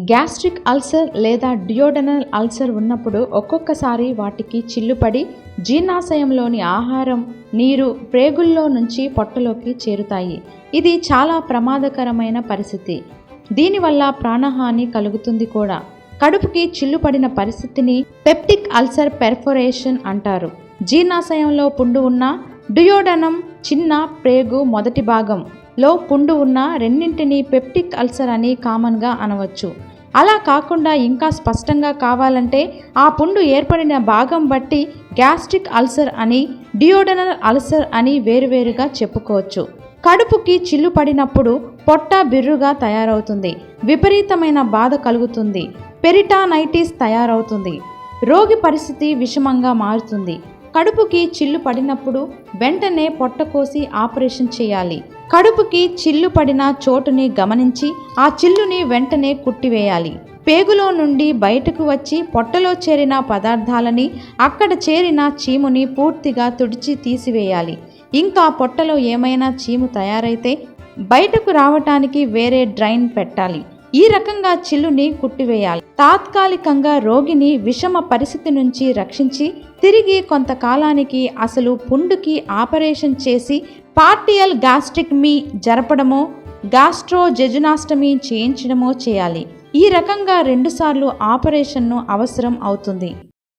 Gastric ulcer లేదా duodenal ulcer ఉన్నప్పుడు ఒక్కొక్కసారి వాటికి చిల్లుపడి జీర్ణాశయంలోని ఆహారం నీరు ప్రేగుల్లో నుంచి పొట్టలోకి చేరుతాయి. ఇది చాలా ప్రమాదకరమైన పరిస్థితి. దీనివల్ల ప్రాణహాని కలుగుతుంది కూడా. కడుపుకి చిల్లుపడిన పరిస్థితిని పెప్టిక్ అల్సర్ పెర్ఫొరేషన్ అంటారు. జీర్ణాశయంలో పుండు ఉన్న డియోడనం చిన్న ప్రేగు మొదటి భాగం. లో పుండు ఉన్న రెండింటిని పెప్టిక్ అల్సర్ అని కామన్గా అనవచ్చు. అలా కాకుండా ఇంకా స్పష్టంగా కావాలంటే ఆ పుండు ఏర్పడిన భాగం బట్టి గ్యాస్ట్రిక్ అల్సర్ అని డియోడనల్ అల్సర్ అని వేరువేరుగా చెప్పుకోవచ్చు. కడుపుకి చిల్లు పడినప్పుడు పొట్ట బిర్రుగా తయారవుతుంది. విపరీతమైన బాధ కలుగుతుంది. పెరిటానైటిస్ తయారవుతుంది. రోగి పరిస్థితి విషమంగా మారుతుంది. కడుపుకి చిల్లు పడినప్పుడు వెంటనే పొట్ట కోసి ఆపరేషన్ చేయాలి. కడుపుకి చిల్లు పడిన చోటుని గమనించి ఆ చిల్లుని వెంటనే కుట్టివేయాలి. పేగులో నుండి బయటకు వచ్చి పొట్టలో చేరిన పదార్థాలని అక్కడ చేరిన చీముని పూర్తిగా తుడిచి తీసివేయాలి. ఇంకా పొట్టలో ఏమైనా చీము తయారైతే బయటకు రావటానికి వేరే డ్రైన్ పెట్టాలి. ఈ రకంగా చిల్లుని కుట్టివేయాలి. తాత్కాలికంగా రోగిని విషమ పరిస్థితి నుంచి రక్షించి తిరిగి కొంతకాలానికి అసలు పుండుకి ఆపరేషన్ చేసి పార్టియల్ గ్యాస్ట్రిక్మీ జరపడమో గాస్ట్రోజెజునాస్టమీ చేయించడమో చేయాలి. ఈ రకంగా రెండుసార్లు ఆపరేషన్ను అవసరం అవుతుంది.